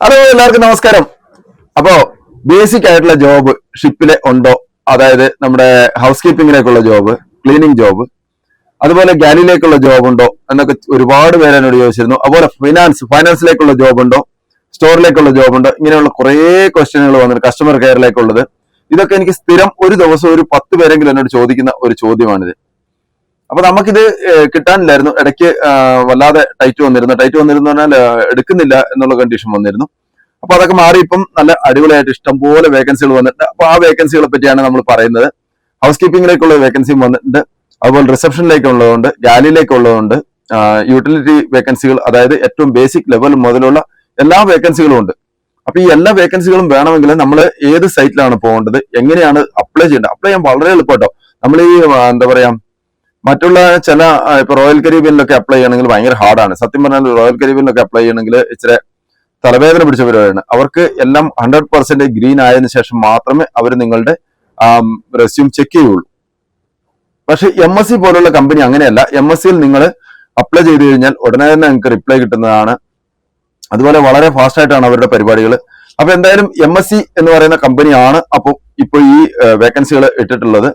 Hello എല്ലാവർക്കും നമസ്കാരം. അപ്പോ ബേസിക് ആയിട്ടുള്ള ജോബ് ഷിപ്പിലെ ഉണ്ടോ? അതായത് നമ്മുടെ ഹൗസ് കീപ്പിംഗിലേക്കുള്ള ജോബ് ക്ലീനിങ് ജോബ് അതുപോലെ ഗാലിയിലേക്കുള്ള ജോബ് ഉണ്ടോ? എന്നൊക്കെ ഒരുപാട് പേര് എന്നോട് ചോദിച്ചിരുന്നു. അതുപോലെ ഫിനാൻസ് ഫൈനാൻസിലേക്കുള്ള ജോബ് ഉണ്ടോ? സ്റ്റോറിലേക്കുള്ള ജോബ് ഉണ്ടോ? ഇങ്ങനെയുള്ള കുറേ ക്വസ്റ്റ്യനുകൾ വന്നിട്ട് കസ്റ്റമർ കെയറിലേക്കുള്ളത് ഇതൊക്കെ എനിക്ക് സ്ഥിരം ഒരു ദിവസം ഒരു പത്ത് പേരെങ്കിലും എന്നോട് ചോദിക്കുന്ന ഒരു ചോദ്യമാണിത്. അപ്പൊ നമുക്കിത് കിട്ടാനില്ലായിരുന്നു. ഇടയ്ക്ക് വല്ലാതെ ടൈറ്റ് വന്നിരുന്നു. ടൈറ്റ് വന്നിരുന്നു പറഞ്ഞാൽ എടുക്കുന്നില്ല എന്നുള്ള കണ്ടീഷൻ വന്നിരുന്നു. അപ്പൊ അതൊക്കെ മാറി ഇപ്പം നല്ല അടിപൊളിയായിട്ട് ഇഷ്ടം പോലെ വേക്കൻസികൾ വന്നിട്ടുണ്ട്. അപ്പൊ ആ വേക്കൻസികളെ പറ്റിയാണ് നമ്മൾ പറയുന്നത്. ഹൗസ് കീപ്പിംഗിലേക്കുള്ള വേക്കൻസിയും വന്നിട്ടുണ്ട്. അതുപോലെ റിസപ്ഷനിലേക്കുള്ളതുണ്ട് ഗാലിയിലേക്കുള്ളതുണ്ട് യൂട്ടിലിറ്റി വേക്കൻസികൾ അതായത് ഏറ്റവും ബേസിക് ലെവൽ മുതലുള്ള എല്ലാ വേക്കൻസികളും ഉണ്ട്. അപ്പൊ ഈ എല്ലാ വേക്കൻസികളും വേണമെങ്കിൽ നമ്മൾ ഏത് സൈറ്റിലാണ് പോകേണ്ടത്? എങ്ങനെയാണ് അപ്ലൈ ചെയ്യേണ്ടത്? അപ്ലൈ ചെയ്യാൻ വളരെ എളുപ്പട്ടോ നമ്മൾ ഈ എന്താ പറയാ മറ്റുള്ള ചില ഇപ്പൊ റോയൽ കരീബിയനിലൊക്കെ അപ്ലൈ ചെയ്യണമെങ്കിൽ ഭയങ്കര ഹാർഡാണ് സത്യം പറഞ്ഞാൽ റോയൽ കരീബിയനിലൊക്കെ അപ്ലൈ ചെയ്യണമെങ്കിൽ ഇച്ചിരി തലവേദന പിടിച്ച പരിപാടിയാണ്. അവർക്ക് എല്ലാം ഹൺഡ്രഡ് പെർസെന്റ് ഗ്രീൻ ആയതിനു ശേഷം മാത്രമേ അവർ നിങ്ങളുടെ റെസ്യൂം ചെക്ക് ചെയ്യുള്ളൂ. പക്ഷെ എം എസ് സി പോലുള്ള കമ്പനി അങ്ങനെയല്ല. എം എസ് സിയിൽ നിങ്ങൾ അപ്ലൈ ചെയ്ത് കഴിഞ്ഞാൽ ഉടനെ തന്നെ നിങ്ങൾക്ക് റിപ്ലൈ കിട്ടുന്നതാണ്. അതുപോലെ വളരെ ഫാസ്റ്റ് ആയിട്ടാണ് അവരുടെ പരിപാടികൾ. അപ്പൊ എന്തായാലും എം എസ് സി എന്ന് പറയുന്ന കമ്പനിയാണ് അപ്പോൾ ഇപ്പോൾ ഈ വേക്കൻസികൾ ഇട്ടിട്ടുള്ളത്.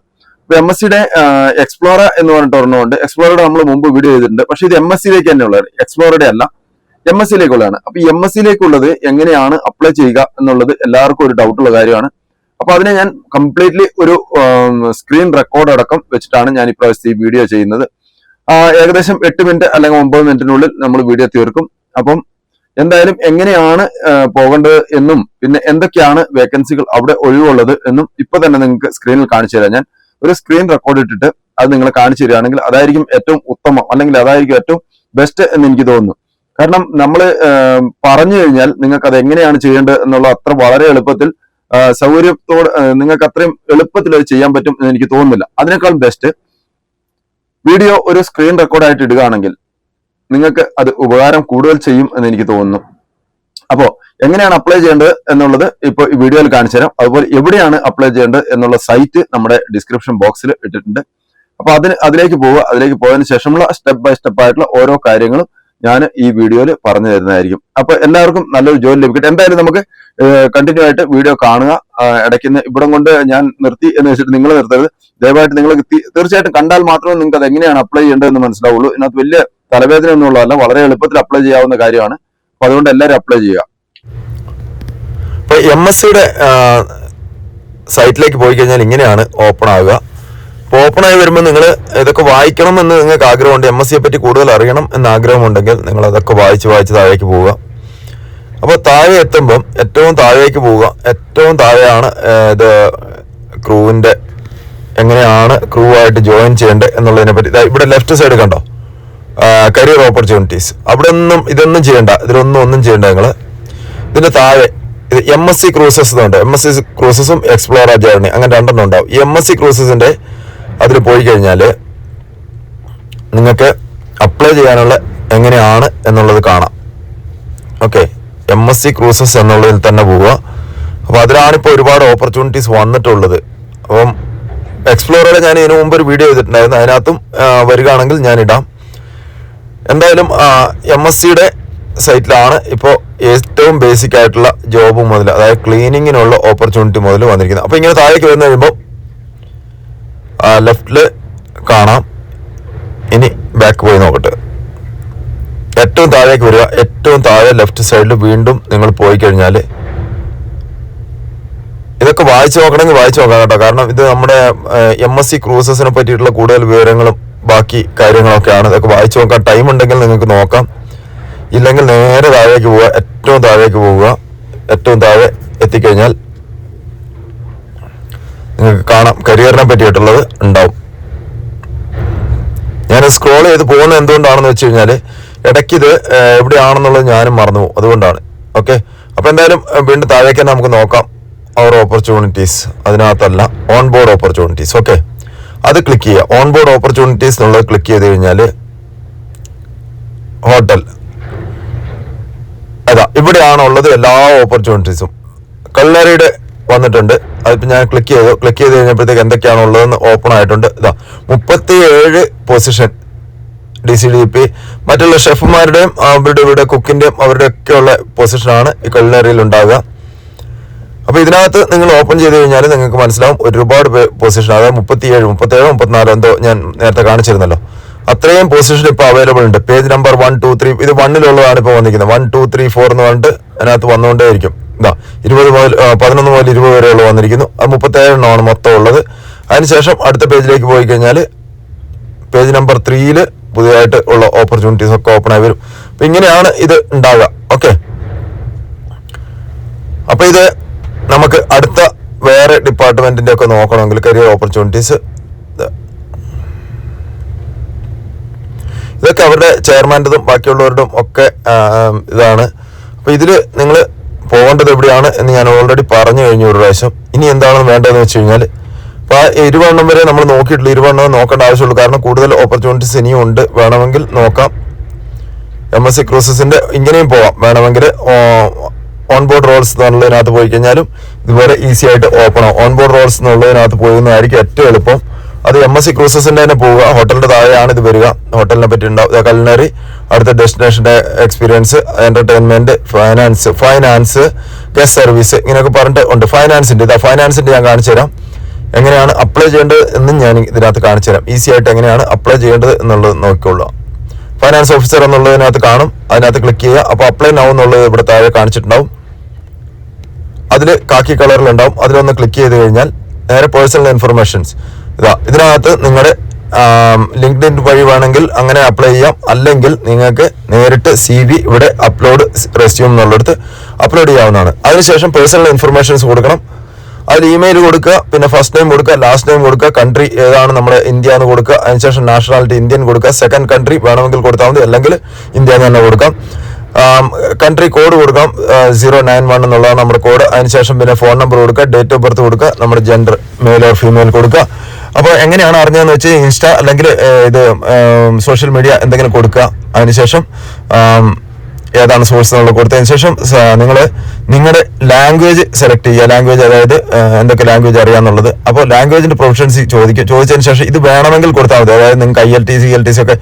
എം എസ് സിയുടെ എക്സ്പ്ലോറ എന്ന് പറഞ്ഞിട്ട് ഒരെണ്ണമുണ്ട് എക്സ്പ്ലോറയുടെ നമ്മൾ മുമ്പ് വീഡിയോ ചെയ്തിട്ടുണ്ട്. പക്ഷെ ഇത് എം എസ് സിയിലേക്ക് തന്നെ ഉള്ളത്. എക്സ്പ്ലോറയുടെ അല്ല. എം എസ് സിയിലേക്കുള്ളതാണ് അപ്പൊ എം എസ് സിയിലേക്കുള്ളത് എങ്ങനെയാണ് അപ്ലൈ ചെയ്യുക എന്നുള്ളത് എല്ലാവർക്കും ഒരു ഡൗട്ട് ഉള്ള കാര്യമാണ്. അപ്പൊ അതിനെ ഞാൻ കംപ്ലീറ്റ്ലി ഒരു സ്ക്രീൻ റെക്കോർഡ് അടക്കം വെച്ചിട്ടാണ് ഞാൻ ഇപ്രാവശ്യത്തെ ഈ വീഡിയോ ചെയ്യുന്നത്. ഏകദേശം എട്ട് മിനിറ്റ് അല്ലെങ്കിൽ ഒമ്പത് മിനിറ്റിനുള്ളിൽ നമ്മൾ വീഡിയോ തീർക്കും. അപ്പം എന്തായാലും എങ്ങനെയാണ് പോകേണ്ടത് എന്നും പിന്നെ എന്തൊക്കെയാണ് വേക്കൻസികൾ അവിടെ ഒഴിവുള്ളത് എന്നും ഇപ്പൊ തന്നെ നിങ്ങൾക്ക് സ്ക്രീനിൽ കാണിച്ചു തരാം ഞാൻ. ഒരു സ്ക്രീൻ റെക്കോർഡ് ഇട്ടിട്ട് അത് നിങ്ങൾ കാണിച്ചു തരികയാണെങ്കിൽ അതായിരിക്കും ഏറ്റവും ഉത്തമം അല്ലെങ്കിൽ അതായിരിക്കും ഏറ്റവും ബെസ്റ്റ് എന്ന് എനിക്ക് തോന്നുന്നു. കാരണം നമ്മൾ പറഞ്ഞു കഴിഞ്ഞാൽ നിങ്ങൾക്ക് അത് എങ്ങനെയാണ് ചെയ്യേണ്ടത് എന്നുള്ള അത്ര വളരെ എളുപ്പത്തിൽ സൗകര്യത്തോട് നിങ്ങൾക്ക് അത്രയും എളുപ്പത്തിൽ അത് ചെയ്യാൻ പറ്റും എന്ന് എനിക്ക് തോന്നുന്നില്ല. അതിനേക്കാൾ ബെസ്റ്റ് വീഡിയോ ഒരു സ്ക്രീൻ റെക്കോർഡായിട്ട് ഇടുകയാണെങ്കിൽ നിങ്ങൾക്ക് അത് ഉപകാരം കൂടുതൽ ചെയ്യും എന്ന് എനിക്ക് തോന്നുന്നു. അപ്പോ എങ്ങനെയാണ് അപ്ലൈ ചെയ്യേണ്ടത് എന്നുള്ളത് ഇപ്പോൾ ഈ വീഡിയോയിൽ കാണിച്ചു തരാം. അതുപോലെ എവിടെയാണ് അപ്ലൈ ചെയ്യേണ്ടത് എന്നുള്ള സൈറ്റ് നമ്മുടെ ഡിസ്ക്രിപ്ഷൻ ബോക്സിൽ ഇട്ടിട്ടുണ്ട്. അപ്പോൾ അതിന് അതിലേക്ക് പോവുക. അതിലേക്ക് പോയതിനു ശേഷമുള്ള സ്റ്റെപ്പ് ബൈ സ്റ്റെപ്പ് ആയിട്ടുള്ള ഓരോ കാര്യങ്ങളും ഞാൻ ഈ വീഡിയോയിൽ പറഞ്ഞു തരുന്നതായിരിക്കും. അപ്പൊ എല്ലാവർക്കും നല്ലൊരു ജോലി ലഭിക്കട്ടെ. എന്തായാലും നമുക്ക് കണ്ടിന്യൂ ആയിട്ട് വീഡിയോ കാണുക. ഇടയ്ക്ക് ഇവിടം കൊണ്ട് ഞാൻ നിർത്തി എന്ന് വെച്ചിട്ട് നിങ്ങൾ നിർത്തരുത്. ദയവായിട്ട് നിങ്ങൾ തീർച്ചയായിട്ടും കണ്ടാൽ മാത്രമേ നിങ്ങൾക്ക് അത് എങ്ങനെയാണ് അപ്ലൈ ചെയ്യേണ്ടതെന്ന് മനസ്സിലാവുള്ളൂ. ഇതിനകത്ത് വലിയ തലവേദന ഒന്നുള്ളതല്ല വളരെ എളുപ്പത്തിൽ അപ്ലൈ ചെയ്യാവുന്ന കാര്യമാണ്. അപ്പൊ അതുകൊണ്ട് എല്ലാവരും അപ്ലൈ ചെയ്യുക. ഇപ്പൊ എം എസ് സിയുടെ സൈറ്റിലേക്ക് പോയി കഴിഞ്ഞാൽ ഇങ്ങനെയാണ് ഓപ്പൺ ആവുക. അപ്പോൾ ഓപ്പൺ ആയി വരുമ്പോൾ നിങ്ങൾ ഇതൊക്കെ വായിക്കണം എന്ന് നിങ്ങൾക്ക് ആഗ്രഹമുണ്ട് എം എസ് സിയെ പറ്റി കൂടുതൽ അറിയണം എന്ന് ആഗ്രഹമുണ്ടെങ്കിൽ നിങ്ങൾ അതൊക്കെ വായിച്ച് വായിച്ച് താഴേക്ക് പോവുക. അപ്പോൾ താഴെ എത്തുമ്പം ഏറ്റവും താഴേക്ക് പോവുക. ഏറ്റവും താഴെയാണ് ഇത് ക്രൂവിന്റെ എങ്ങനെയാണ് ക്രൂ ആയിട്ട് ജോയിൻ ചെയ്യേണ്ടത് എന്നുള്ളതിനെ പറ്റി. ഇവിടെ ലെഫ്റ്റ് സൈഡ് കണ്ടോ? കരിയർ ഓപ്പർച്യൂണിറ്റീസ് അവിടെ ഒന്നും ഇതൊന്നും ചെയ്യണ്ട. ഇതിലൊന്നും ഒന്നും ചെയ്യണ്ട നിങ്ങൾ ഇതിന്റെ താഴെ ഇത് എം എസ് സി ക്രൂസസ് ഉണ്ട് എം എസ് സി ക്രൂസസും എക്സ്പ്ലോർ ജേർണി അങ്ങനെ രണ്ടെണ്ണം ഉണ്ടാവും. ഈ എം എസ് സി ക്രൂസസിന്റെ അതിൽ പോയി കഴിഞ്ഞാൽ നിങ്ങൾക്ക് അപ്ലൈ ചെയ്യാനുള്ള എങ്ങനെയാണ് എന്നുള്ളത് കാണാം. Okay M S C cruises എന്നുള്ളതിൽ തന്നെ പോവുക. അപ്പോൾ അതിലാണിപ്പോൾ ഒരുപാട് ഓപ്പർച്യൂണിറ്റീസ് വന്നിട്ടുള്ളത്. അപ്പം എക്സ്പ്ലോറയുടെ ഞാൻ ഇതിനു മുമ്പ് ഒരു വീഡിയോ ചെയ്തിട്ടുണ്ടായിരുന്നു. അതിനകത്തും വരികയാണെങ്കിൽ ഞാൻ ഇടാം. എന്തായാലും എം എസ് സിയുടെ സൈറ്റിലാണ് ഇപ്പോൾ ഏറ്റവും ബേസിക് ആയിട്ടുള്ള ജോബ് മുതൽ അതായത് ക്ലീനിങ്ങിനുള്ള ഓപ്പർച്യൂണിറ്റി മുതൽ വന്നിരിക്കുന്നത്. അപ്പോൾ ഇങ്ങനെ താഴേക്ക് വരുന്ന കഴിയുമ്പോൾ ലെഫ്റ്റിൽ കാണാം. ഇനി ബാക്ക് പോയി നോക്കട്ടെ. ഏറ്റവും താഴേക്ക് വരിക ഏറ്റവും താഴെ ലെഫ്റ്റ് സൈഡിൽ വീണ്ടും നിങ്ങൾ പോയി കഴിഞ്ഞാൽ ഇതൊക്കെ വായിച്ചു നോക്കണമെങ്കിൽ വായിച്ചു നോക്കാം കേട്ടോ. കാരണം ഇത് നമ്മുടെ എം എസ് സി ക്രൂസസിനെ പറ്റിയിട്ടുള്ള കൂടുതൽ വിവരങ്ങളും ബാക്കി കാര്യങ്ങളൊക്കെയാണ്. ഇതൊക്കെ വായിച്ചു നോക്കാൻ ടൈം ഉണ്ടെങ്കിൽ നിങ്ങൾക്ക് നോക്കാം. ഇല്ലെങ്കിൽ നേരെ താഴേക്ക് പോവുക. ഏറ്റവും താഴേക്ക് പോവുക. ഏറ്റവും താഴെ എത്തിക്കഴിഞ്ഞാൽ നിങ്ങൾക്ക് കാണാം കരിയറിനെ പറ്റിയിട്ടുള്ളത് ഉണ്ടാവും. ഞാൻ സ്ക്രോൾ ചെയ്ത് പോകുന്നത് എന്തുകൊണ്ടാണെന്ന് വെച്ച് കഴിഞ്ഞാൽ ഇടയ്ക്ക് ഇത് ഏഹ്, എവിടെയാണെന്നുള്ളത് ഞാനും മറന്നു പോകും. അതുകൊണ്ടാണ്. ഓക്കെ അപ്പോൾ എന്തായാലും വീണ്ടും താഴേക്ക് തന്നെ നമുക്ക് നോക്കാം. അവർ ഓപ്പർച്യൂണിറ്റീസ് അതിനകത്തല്ല ഓൺ ബോർഡ് ഓപ്പർച്യൂണിറ്റീസ് ഓക്കെ അത് ക്ലിക്ക് ചെയ്യുക. ഓൺ ബോർഡ് ഓപ്പർച്യൂണിറ്റീസ് എന്നുള്ളത് ക്ലിക്ക് ചെയ്ത് കഴിഞ്ഞാൽ ഹോട്ടൽ അതാ ഇവിടെയാണ് ഉള്ളത് എല്ലാ ഓപ്പർച്യൂണിറ്റീസും കള്ളറിയുടെ വന്നിട്ടുണ്ട്. അതിപ്പോൾ ഞാൻ ക്ലിക്ക് ചെയ്തു. ക്ലിക്ക് ചെയ്ത് കഴിഞ്ഞപ്പോഴത്തേക്ക് എന്തൊക്കെയാണ് ഉള്ളതെന്ന് ഓപ്പൺ ആയിട്ടുണ്ട്. ഇതാ മുപ്പത്തി ഏഴ് position D C D P മറ്റുള്ള ഷെഫുമാരുടെയും അവരുടെ ഇവിടെ കുക്കിന്റെയും അവരുടെയൊക്കെയുള്ള പൊസിഷനാണ് ഈ കള്ളറിയിൽ യിൽ ഉണ്ടാകുക അപ്പൊ ഇതിനകത്ത് നിങ്ങൾ ഓപ്പൺ ചെയ്ത് കഴിഞ്ഞാൽ നിങ്ങൾക്ക് മനസ്സിലാവും ഒരുപാട് പൊസിഷൻ അതായത് മുപ്പത്തിയേഴ് മുപ്പത്തേഴോ മുപ്പത്തിനാലോ എന്തോ ഞാൻ നേരത്തെ കാണിച്ചിരുന്നല്ലോ. അത്രയും പൊസിഷൻ ഇപ്പൊ അവൈലബിൾ ഉണ്ട്. Page number one two three ഇത് വണ്ണിലുള്ളതാണ് ഇപ്പൊ വന്നിരിക്കുന്നത്. വൺ ടു ത്രീ ഫോർ എന്ന് പറഞ്ഞിട്ട് അതിനകത്ത് വന്നുകൊണ്ടേയിരിക്കും. ഇതാ ഇരുപത് മുതൽ പതിനൊന്ന് മുതൽ ഇരുപത് വരെയുള്ള വന്നിരിക്കുന്നു. അത് മുപ്പത്തേഴെണ്ണമാണ് മൊത്തം ഉള്ളത്. അതിനുശേഷം അടുത്ത പേജിലേക്ക് പോയി കഴിഞ്ഞാൽ പേജ് നമ്പർ ത്രീയിൽ പുതിയതായിട്ട് ഉള്ള ഓപ്പർച്യൂണിറ്റീസ് ഒക്കെ ഓപ്പൺ ആയി വരും. അപ്പൊ ഇങ്ങനെയാണ് ഇത് ഉണ്ടാവുക. ഓക്കെ അപ്പൊ ഇത് ഡിപ്പാർട്ട്മെന്റിന്റെ ഒക്കെ നോക്കണമെങ്കിൽ കരിയർ ഓപ്പർച്യൂണിറ്റീസ് ഇതൊക്കെ അവരുടെ ചെയർമാന്റെതും ബാക്കിയുള്ളവരുടെയും ഒക്കെ ഇതാണ്. അപ്പോൾ ഇതിൽ നിങ്ങൾ പോകേണ്ടത് എവിടെയാണ് എന്ന് ഞാൻ ഓൾറെഡി പറഞ്ഞു കഴിഞ്ഞു ഒരു പ്രാവശ്യം. ഇനി എന്താണെന്ന് വേണ്ടതെന്ന് വെച്ച് കഴിഞ്ഞാൽ അപ്പോൾ ആ ഇരുവണ്ണം വരെ നമ്മൾ നോക്കിയിട്ടില്ല. ഇരുവണ്ണം നോക്കേണ്ട ആവശ്യമുള്ളൂ. കാരണം കൂടുതൽ ഓപ്പർച്യൂണിറ്റീസ് ഇനിയും ഉണ്ട്. വേണമെങ്കിൽ നോക്കാം. എം എസ് സി ക്രൂസസിന്റെ ഇങ്ങനെയും പോവാം. വേണമെങ്കിൽ ഓൺ ബോർഡ് റോൾസ് എന്നുള്ളതിനകത്ത് പോയി കഴിഞ്ഞാലും ഇതുപോലെ ഈസി ആയിട്ട് ഓപ്പൺ ആവും. ഓൺ ബോർഡ് റോൾസ് എന്നുള്ളതിനകത്ത് പോകുന്നതായിരിക്കും ഏറ്റവും എളുപ്പം. അത് എം എസ് സി ക്രൂസസിന്റെ തന്നെ പോവുക. ഹോട്ടലിന്റെ താഴെയാണ് ഇത് വരിക. ഹോട്ടലിനെ പറ്റി ഉണ്ടാവും കലിനറി അടുത്ത ഡെസ്റ്റിനേഷന്റെ experience entertainment finance finance guest service ഇങ്ങനെയൊക്കെ പറഞ്ഞിട്ട് ഉണ്ട്. ഫൈനാൻസിന്റെ ഇതാ ഫൈനാൻസിന്റെ ഞാൻ കാണിച്ചു തരാം. എങ്ങനെയാണ് അപ്ലൈ ചെയ്യേണ്ടത് എന്നും ഞാൻ ഇതിനകത്ത് കാണിച്ചു തരാം. ഈസി ആയിട്ട് എങ്ങനെയാണ് അപ്ലൈ ചെയ്യേണ്ടത് എന്നുള്ളത് നോക്കിക്കൊള്ളുക. ഫൈനാൻസ് ഓഫീസർ എന്നുള്ളതിനകത്ത് കാണും. അതിനകത്ത് ക്ലിക്ക് ചെയ്യുക. അപ്പോൾ അപ്ലൈ നൗ എന്നുള്ളത് ഇവിടെ താഴെ കാണിച്ചിട്ടുണ്ടാവും. അതിൽ കാക്കി കളറിൽ ഉണ്ടാവും. അതിലൊന്ന് ക്ലിക്ക് ചെയ്ത് കഴിഞ്ഞാൽ നേരെ പേഴ്സണൽ ഇൻഫർമേഷൻസ് ഇതാ ഇതിനകത്ത് നിങ്ങളുടെ ലിങ്ക്ഡ് ഇൻ വഴി വേണമെങ്കിൽ അങ്ങനെ അപ്ലൈ ചെയ്യാം. അല്ലെങ്കിൽ നിങ്ങൾക്ക് നേരിട്ട് സി വി ഇവിടെ അപ്ലോഡ് റെസ്യൂം എന്നുള്ളിടത്ത് അപ്ലോഡ് ചെയ്യാവുന്നതാണ്. അതിനുശേഷം പേഴ്സണൽ ഇൻഫർമേഷൻസ് കൊടുക്കണം. അതിൽ ഇമെയിൽ കൊടുക്കുക പിന്നെ ഫസ്റ്റ് നെയിം കൊടുക്കുക ലാസ്റ്റ് നെയിം കൊടുക്കുക കൺട്രി ഏതാണ് നമ്മുടെ ഇന്ത്യ എന്ന് കൊടുക്കുക അതിനുശേഷം നാഷണാലിറ്റി ഇന്ത്യൻ കൊടുക്കുക സെക്കൻഡ് കൺട്രി വേണമെങ്കിൽ കൊടുത്താൽ മതി അല്ലെങ്കിൽ ഇന്ത്യ എന്ന് തന്നെ കൊടുക്കാം. കൺട്രി കോഡ് കൊടുക്കാം. സീറോ നയൻ വൺ എന്നുള്ളതാണ് നമ്മുടെ കോഡ് അതിനുശേഷം പിന്നെ ഫോൺ നമ്പർ കൊടുക്കുക ഡേറ്റ് ഓഫ് ബർത്ത് കൊടുക്കുക നമ്മുടെ ജെൻഡർ മെയിൽ ഓർ ഫീമെയിൽ കൊടുക്കുക. അപ്പോൾ എങ്ങനെയാണ് അറിഞ്ഞതെന്ന് വെച്ച് ഇൻസ്റ്റ അല്ലെങ്കിൽ ഇത് സോഷ്യൽ മീഡിയ എന്തെങ്കിലും കൊടുക്കുക. അതിനുശേഷം ഏതാണ് സോഴ്സ് എന്നുള്ളത് കൊടുത്തതിന് ശേഷം നിങ്ങൾ നിങ്ങളുടെ ലാംഗ്വേജ് സെലക്ട് ചെയ്യുക. ലാംഗ്വേജ് അതായത് എന്തൊക്കെ ലാംഗ്വേജ് അറിയാന്നുള്ളത്. അപ്പോൾ ലാംഗ്വേജിന്റെ പ്രൊഫഷൻസി ചോദിക്കുക ചോദിച്ചതിന് ശേഷം ഇത് വേണമെങ്കിൽ കൊടുത്താൽ മതി. അതായത് നിങ്ങൾക്ക് I L T C L T C ഒക്കെ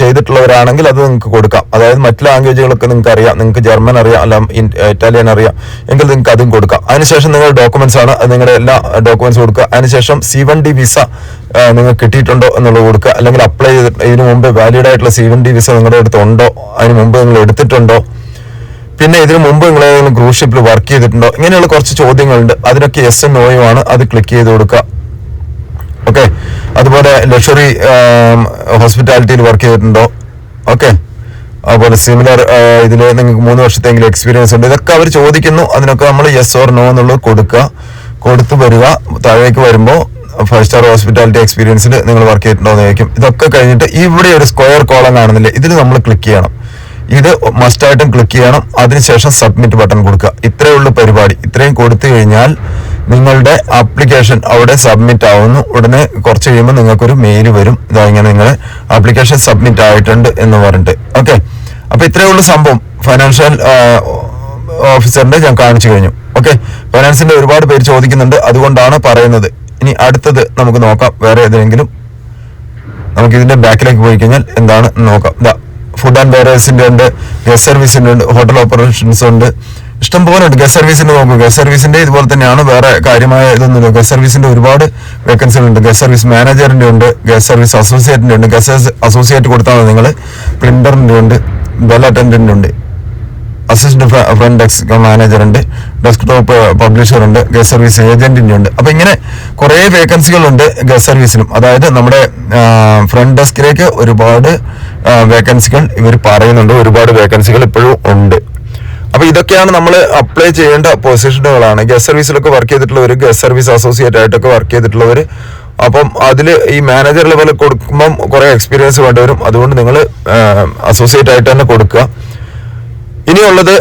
ചെയ്തിട്ടുള്ളവരാണെങ്കിൽ അത് നിങ്ങൾക്ക് കൊടുക്കാം. അതായത് മറ്റു ലാംഗ്വേജുകളൊക്കെ നിങ്ങൾക്ക് അറിയാം. നിങ്ങൾക്ക് ജർമ്മൻ അറിയാം അല്ല ഇറ്റാലിയൻ അറിയാം. എങ്കിൽ നിങ്ങൾക്ക് അതും കൊടുക്കാം. അതിനുശേഷം നിങ്ങളുടെ ഡോക്യുമെന്റ്സ് ആണ് നിങ്ങളുടെ എല്ലാ ഡോക്യുമെന്റ്സ് കൊടുക്കുക. അതിനുശേഷം സി വൺ ഡി വിസ നിങ്ങൾക്ക് കിട്ടിയിട്ടുണ്ടോ എന്നുള്ളത് കൊടുക്കുക. അല്ലെങ്കിൽ അപ്ലൈ ചെയ്തിട്ട് ഇതിനു മുമ്പ് വാലിഡ് ആയിട്ടുള്ള സി വൺ ഡി വിസ നിങ്ങളുടെ അടുത്ത് ഉണ്ടോ അതിന് മുമ്പ് നിങ്ങൾ എടുത്തിട്ടുണ്ടോ? പിന്നെ ഇതിനു മുമ്പ് നിങ്ങൾ ഏതെങ്കിലും ഗ്രൂപ്പ് ഷിപ്പിൽ വർക്ക് ചെയ്തിട്ടുണ്ടോ? ഇങ്ങനെയുള്ള കുറച്ച് ചോദ്യങ്ങളുണ്ട്. അതിനൊക്കെ എസ് എൻ ആണ്. അത് ക്ലിക്ക് ചെയ്ത് കൊടുക്കുക. ഓക്കെ അതുപോലെ ലക്ഷറി ഹോസ്പിറ്റാലിറ്റിയിൽ വർക്ക് ചെയ്തിട്ടുണ്ടോ? ഓക്കെ അതുപോലെ സിമിലർ ഇതിൽ നിങ്ങൾക്ക് മൂന്ന് വർഷത്തെങ്കിലും എക്സ്പീരിയൻസ് ഉണ്ട്. ഇതൊക്കെ അവർ ചോദിക്കുന്നു. അതിനൊക്കെ നമ്മൾ യെസ് ഓർ നോ എന്നുള്ളത് കൊടുക്കുക. കൊടുത്തു വരിക. താഴേക്ക് വരുമ്പോൾ ഫൈവ് സ്റ്റാർ ഹോസ്പിറ്റാലിറ്റി എക്സ്പീരിയൻസിൽ നിങ്ങൾ വർക്ക് ചെയ്തിട്ടുണ്ടോ എന്ന് ചോദിക്കും. ഇതൊക്കെ കഴിഞ്ഞിട്ട് ഇവിടെ ഒരു സ്ക്വയർ കോളം കാണുന്നില്ലേ? ഇതിൽ നമ്മൾ ക്ലിക്ക് ചെയ്യണം. ഇത് മസ്റ്റായിട്ടും ക്ലിക്ക് ചെയ്യണം. അതിനുശേഷം സബ്മിറ്റ് ബട്ടൺ കൊടുക്കുക. ഇത്രയേ ഉള്ളൂ പരിപാടി. ഇത്രയും കൊടുത്തു കഴിഞ്ഞാൽ നിങ്ങളുടെ ആപ്ലിക്കേഷൻ അവിടെ സബ്മിറ്റ് ആവുന്നു. ഉടനെ കുറച്ച് കഴിയുമ്പോൾ നിങ്ങൾക്കൊരു മെയിൽ വരും. ഇതാ ഇങ്ങനെ നിങ്ങളുടെ ആപ്ലിക്കേഷൻ സബ്മിറ്റ് ആയിട്ടുണ്ട് എന്ന് പറഞ്ഞിട്ട്. ഓക്കെ അപ്പൊ ഇത്രയേ ഉള്ളൂ സംഭവം. ഫൈനാൻഷ്യൽ ഓഫീസറിന്റെ ഞാൻ കാണിച്ചു കഴിഞ്ഞു. ഓക്കെ ഫൈനാൻസിന്റെ ഒരുപാട് പേര് ചോദിക്കുന്നുണ്ട്. അതുകൊണ്ടാണ് പറയുന്നത്. ഇനി അടുത്തത് നമുക്ക് നോക്കാം. വേറെ ഏതെങ്കിലും നമുക്ക് ഇതിന്റെ ബാക്കിലേക്ക് പോയി കഴിഞ്ഞാൽ എന്താണ് നോക്കാം. ദാ ഫുഡ് ആൻഡ് ബേറേഴ്സിന്റെ ഉണ്ട് ഗസ്റ്റ് സർവീസിന്റെ ഉണ്ട് ഹോട്ടൽ ഓപ്പറേഷൻസ് ഉണ്ട്. ഇഷ്ടം പോലെ ഉണ്ട് ഗസ്റ്റ് സർവീസിന്റെ നോക്കുക ഗസ്റ്റ് സർവീസിന്റെ ഇതുപോലെ തന്നെയാണ്. വേറെ കാര്യമായ ഇതൊന്നുമില്ല. ഗസ്റ്റ് സർവീസിന്റെ ഒരുപാട് വേക്കൻസികൾ ഉണ്ട് ഗസ്റ്റ് സർവീസ് മാനേജറിന്റെ ഉണ്ട് ഗസ്റ്റ് സർവീസ് അസോസിയേറ്റിന്റെ ഉണ്ട്. ഗസ്റ്റ് അസോസിയേറ്റ് കൊടുത്താൽ നിങ്ങൾ പ്രിന്ററിന്റെ ഉണ്ട് ബെൽ അറ്റൻഡന്റ് ഉണ്ട്. അസിസ്റ്റന്റ് ഫ്രണ്ട് ഡെസ്ക് മാനേജർ ഉണ്ട് ഡെസ്ക്ടോപ്പ് പബ്ലിഷർ ഉണ്ട് ഗസ്റ്റ് സർവീസ് ഏജന്റിന്റെ ഉണ്ട്. അപ്പൊ ഇങ്ങനെ കുറെ വേക്കൻസികൾ ഉണ്ട് ഗസ്റ്റ് സർവീസിലും അതായത് നമ്മുടെ ഫ്രണ്ട് ഡെസ്കിലേക്ക് ഒരുപാട് വേക്കൻസികൾ ഇവർ പറയുന്നുണ്ട്. ഒരുപാട് വേക്കൻസികൾ ഇപ്പോഴും ഉണ്ട്. അപ്പൊ ഇതൊക്കെയാണ് നമ്മൾ അപ്ലൈ ചെയ്യേണ്ട പൊസിഷനുകളാണ് ഗസ്റ്റ് സർവീസിലൊക്കെ വർക്ക് ചെയ്തിട്ടുള്ളവർ ഗസ്റ്റ് സർവീസ് അസോസിയേറ്റ് ആയിട്ടൊക്കെ വർക്ക് ചെയ്തിട്ടുള്ളവർ അപ്പം അതിൽ ഈ മാനേജർ ലെവലിൽ കൊടുക്കുമ്പം കുറെ എക്സ്പീരിയൻസ് വേണ്ടിവരും. അതുകൊണ്ട് നിങ്ങൾ അസോസിയേറ്റ് ആയിട്ട് തന്നെ കൊടുക്കുക. ഇനിയുള്ളത്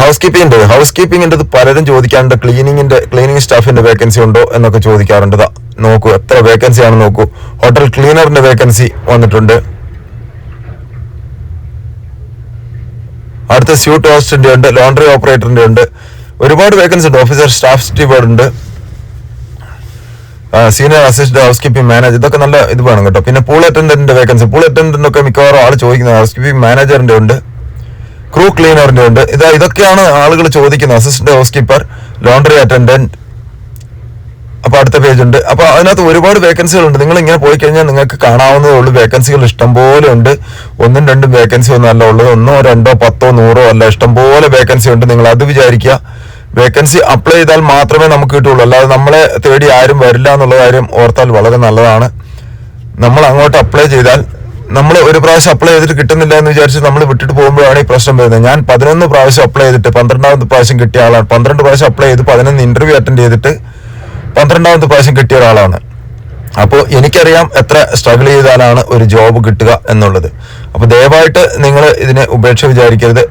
ഹൗസ് കീപ്പിംഗിന്റെ ഹൗസ് കീപ്പിംഗിന്റെ പലരും ചോദിക്കാറുണ്ട്. ക്ലീനിങ്ങിന്റെ ക്ലീനിങ് സ്റ്റാഫിന്റെ വേക്കൻസി ഉണ്ടോ എന്നൊക്കെ ചോദിക്കാറുണ്ട്. നോക്കൂ എത്ര വേക്കൻസി ആണ് നോക്കൂ. ഹോട്ടൽ ക്ലീനറിന്റെ വേക്കൻസി വന്നിട്ടുണ്ട്. അടുത്ത സ്യൂട്ട് ഹോസ്റ്റിന്റെ ഉണ്ട് ലോണ്ടറി ഓപ്പറേറ്ററിന്റെ ഉണ്ട്. ഒരുപാട് വേക്കൻസി ഉണ്ട്. ഓഫീസർ സ്റ്റാഫ് സ്റ്റീവേർഡ് ഉണ്ട് senior assistant housekeeping manager ഇതൊക്കെ നല്ല ഇത് വേണം കേട്ടോ. പിന്നെ പൂൾ അറ്റൻഡന്റിന്റെ വേക്കൻസി പൂൾ അറ്റൻഡന്റ് ഒക്കെ മിക്കവാറും ആൾ ചോദിക്കുന്നത് ഹൗസ് കീപ്പിംഗ് മാനേജറിന്റെ ഉണ്ട്. ക്രൂ ക്ലീനറിന്റെ ഉണ്ട്. ഇതാ ഇതൊക്കെയാണ് ആളുകൾ ചോദിക്കുന്നത്. Assistant house keeper laundry attendant അപ്പൊ അടുത്ത പേജ് ഉണ്ട്. അപ്പൊ അതിനകത്ത് ഒരുപാട് വേക്കൻസികൾ ഉണ്ട് നിങ്ങൾ ഇങ്ങനെ പോയി കഴിഞ്ഞാൽ നിങ്ങൾക്ക് കാണാവുന്നതേ ഉള്ളൂ വേക്കൻസികൾ ഇഷ്ടം പോലെ ഉണ്ട്. ഒന്നും രണ്ടും വേക്കൻസി ഒന്നും അല്ല ഉള്ളത്. ഒന്നോ രണ്ടോ പത്തോ നൂറോ അല്ല. ഇഷ്ടം പോലെ വേക്കൻസി ഉണ്ട്. നിങ്ങൾ അത് വിചാരിക്കുക. വേക്കൻസി അപ്ലൈ ചെയ്താൽ മാത്രമേ നമുക്ക് കിട്ടുള്ളൂ അല്ലാതെ നമ്മളെ തേടി ആരും വരില്ല എന്നുള്ള കാര്യം ഓർത്താൽ വളരെ നല്ലതാണ്. നമ്മൾ അങ്ങോട്ട് അപ്ലൈ ചെയ്താൽ നമ്മൾ ഒരു പ്രാവശ്യം അപ്ലൈ ചെയ്തിട്ട് കിട്ടുന്നില്ല എന്ന് വിചാരിച്ച് നമ്മൾ വിട്ടിട്ട് പോകുമ്പോഴാണ് ഈ പ്രശ്നം വരുന്നത്. ഞാൻ പതിനൊന്ന് പ്രാവശ്യം അപ്ലൈ ചെയ്തിട്ട് പന്ത്രണ്ടാമത്തെ പ്രാവശ്യം കിട്ടിയ ആളാണ്. പന്ത്രണ്ട് പ്രാവശ്യം അപ്ലൈ ചെയ്ത് പതിനൊന്ന് ഇന്റർവ്യൂ അറ്റൻഡ് ചെയ്തിട്ട് പന്ത്രണ്ടാമത്തെ പ്രാവശ്യം കിട്ടിയ ഒരാളാണ്. അപ്പോൾ എനിക്കറിയാം എത്ര സ്ട്രഗിൾ ചെയ്താലാണ് ഒരു ജോബ് കിട്ടുക എന്നുള്ളത്. അപ്പോൾ ദയവായിട്ട് നിങ്ങൾ ഇതിനെ ഉപേക്ഷ വിചാരിക്കരുത്.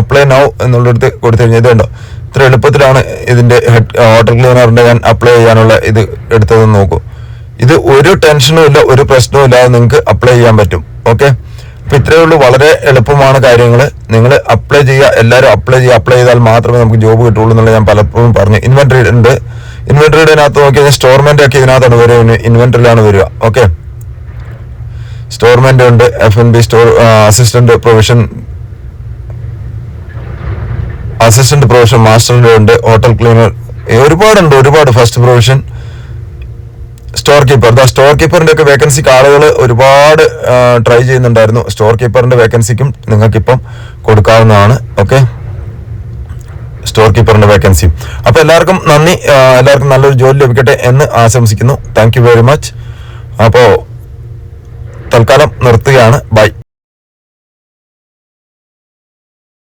അപ്ലൈ നൗ എന്നുള്ളടുത്ത് കൊടുത്തു കഴിഞ്ഞാൽ ഇതുണ്ടോ ഇത്ര എളുപ്പത്തിലാണ് ഇതിന്റെ ഹെഡ് ഹോട്ടൽ ക്ലീനറിന്റെ ഞാൻ അപ്ലൈ ചെയ്യാനുള്ള ഇത് എടുത്തതെന്ന് നോക്കൂ. ഇത് ഒരു ടെൻഷനും ഇല്ല ഒരു പ്രശ്നവും ഇല്ലാതെ നിങ്ങൾക്ക് അപ്ലൈ ചെയ്യാൻ പറ്റും. ഓക്കെ അപ്പൊ ഇത്രയേ ഉള്ളൂ. വളരെ എളുപ്പമാണ് കാര്യങ്ങൾ നിങ്ങൾ അപ്ലൈ ചെയ്യുക. എല്ലാവരും അപ്ലൈ ചെയ്യുക. അപ്ലൈ ചെയ്താൽ മാത്രമേ നമുക്ക് ജോബ് കിട്ടുള്ളൂ എന്നുള്ളത് ഞാൻ പലപ്പോഴും പറഞ്ഞു. ഇൻവെന്ററി ഉണ്ട്. ഇൻവെന്ററിയുടെ അതിനകത്ത് നോക്കി സ്റ്റോർമെന്റ് ഒക്കെ ഇതിനകത്താണ് വരിക. ഇൻവെന്ററിയിലാണ് വരിക. ഓക്കെ സ്റ്റോർമെന്റ് ഉണ്ട്. F N B store assistant provision assistant provision മാസ്റ്ററിന്റെ ഉണ്ട്. ഹോട്ടൽ ക്ലീനർ ഒരുപാടുണ്ട്. ഒരുപാട് ഫസ്റ്റ് പ്രൊവിഷൻ സ്റ്റോർ കീപ്പർ ദാ സ്റ്റോർ കീപ്പറിന്റെ ഒക്കെ വേക്കൻസിക്ക് ആളുകൾ ഒരുപാട് ട്രൈ ചെയ്യുന്നുണ്ടായിരുന്നു. സ്റ്റോർ കീപ്പറിന്റെ വേക്കൻസിക്കും നിങ്ങൾക്കിപ്പം കൊടുക്കാവുന്നതാണ്. ഓക്കെ സ്റ്റോർ കീപ്പറിന്റെ വേക്കൻസി അപ്പൊ എല്ലാവർക്കും നന്ദി. എല്ലാവർക്കും നല്ലൊരു ജോലി ലഭിക്കട്ടെ എന്ന് ആശംസിക്കുന്നു. താങ്ക് വെരി മച്ച് അപ്പോ തൽക്കാലം നിർത്തുകയാണ്. ബൈ